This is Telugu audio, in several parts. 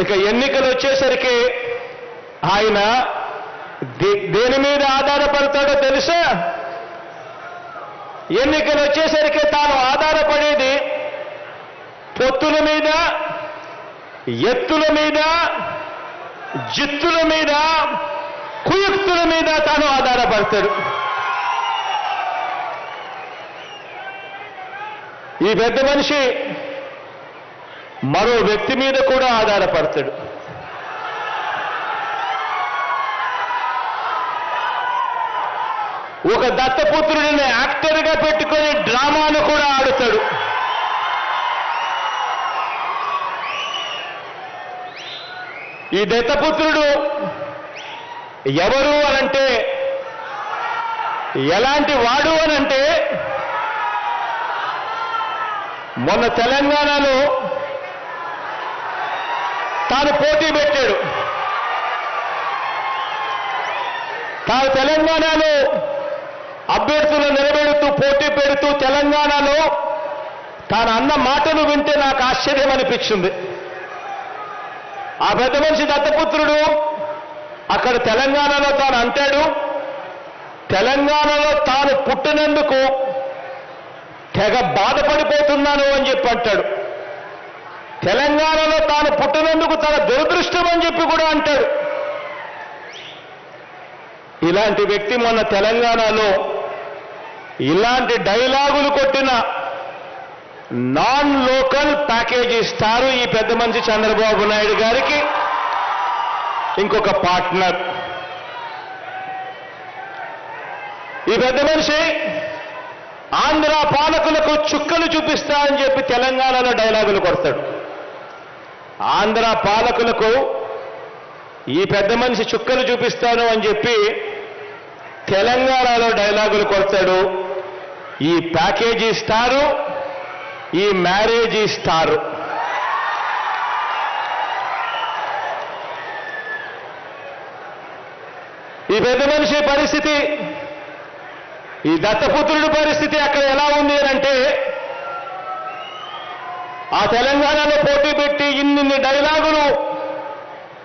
ఇక ఎన్నికలు వచ్చేసరికి ఆయన దేని మీద ఆధారపడతాడో తెలుసా? ఎన్నికలు వచ్చేసరికి తాను ఆధారపడేది పొత్తుల మీద ఎత్తుల మీద జిత్తుల మీద కుయుక్తుల మీద తాను ఆధారపడతాడు. ఈ పెద్ద మనిషి మరో వ్యక్తి మీద కూడా ఆధారపడతాడు. ఒక దత్తపుత్రుడిని యాక్టర్గా పెట్టుకొని డ్రామాను కూడా ఆడుతాడు. ఈ దత్తపుత్రుడు ఎవరు అనంటే ఎలాంటి వాడు అనంటే మొన్న తెలంగాణలో తాను పోటీ పెట్టాడు. తాను తెలంగాణలో అభ్యర్థులు నిలబెడుతూ పోటీ పెడుతూ తెలంగాణలో తాను అన్న మాటలు వింటే నాకు ఆశ్చర్యం అనిపించింది. ఆ పెద్ద మనిషి దత్తపుత్రుడు అక్కడ తెలంగాణలో తాను అంటాడు తెలంగాణలో తాను పుట్టినందుకు తెగ బాధపడిపోతున్నాను అని చెప్పి అంటాడు. తెలంగాణలో తాను పుట్టినందుకు తన దురదృష్టం అని చెప్పి కూడా అంటాడు ఇలాంటి వ్యక్తి మొన్న తెలంగాణలో ఇలాంటి డైలాగులు కొట్టిన నాన్ లోకల్ ప్యాకేజ్ ఇస్తారు ఈ పెద్ద మనిషి చంద్రబాబు నాయుడు గారికి ఇంకొక పార్ట్నర్. ఈ పెద్ద మనిషి ఆంధ్ర పాలకులకు చుక్కలు చూపిస్తా అని చెప్పి తెలంగాణలో డైలాగులు కొడతాడు. ఆంధ్ర పాలకులకు ఈ పెద్ద మనిషి చుక్కలు చూపిస్తాను అని చెప్పి తెలంగాణలో డైలాగులు కొడతాడు. ఈ ప్యాకేజీ స్టారు ఈ మ్యారేజీ స్టారు. ఈ పెద్ద మనిషి పరిస్థితి ఈ దత్తపుత్రుడి పరిస్థితి అక్కడ ఎలా ఉంది అని అంటే ఆ తెలంగాణలో పోటీ పెట్టి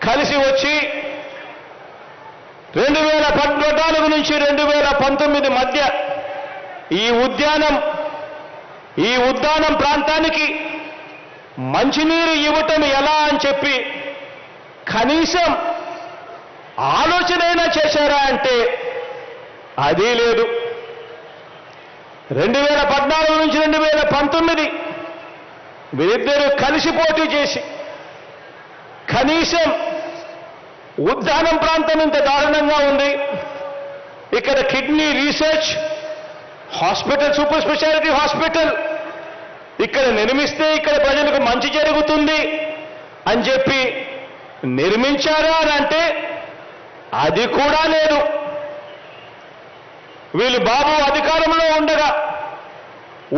కలిసి వచ్చి రెండు వేల పద్నాలుగు నుంచి రెండు వేల పంతొమ్మిది మధ్య ఈ ఉద్యానం ఈ ఉద్యానం ప్రాంతానికి మంచినీరు ఇవ్వటం ఎలా అని చెప్పి కనీసం ఆలోచనైనా చేశారా అంటే అది లేదు. రెండు వేల పద్నాలుగు నుంచి రెండు వేల పంతొమ్మిది వీరిద్దరూ కలిసి పోటీ చేసి కనీసం ఉద్యానం ప్రాంతం ఇంత దారుణంగా ఉంది. ఇక్కడ kidney research hospital super speciality hospital. ఇక్కడ నిర్మిస్తే ఇక్కడ ప్రజలకు మంచి జరుగుతుంది అని చెప్పి నిర్మించారా అని అంటే అది కూడా లేదు. వీళ్ళు బాబు అధికారంలో ఉండగా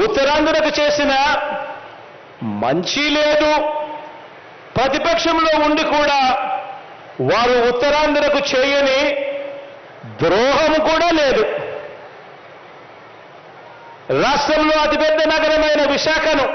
ఉత్తరాంధ్రకు చేసిన మంచి లేదు. ప్రతిపక్షంలో ఉండి కూడా వారు ఉత్తరాంధ్రకు చేయని ద్రోహం కూడా లేదు. రాష్ట్రంలో అతిపెద్ద నగరమైన విశాఖను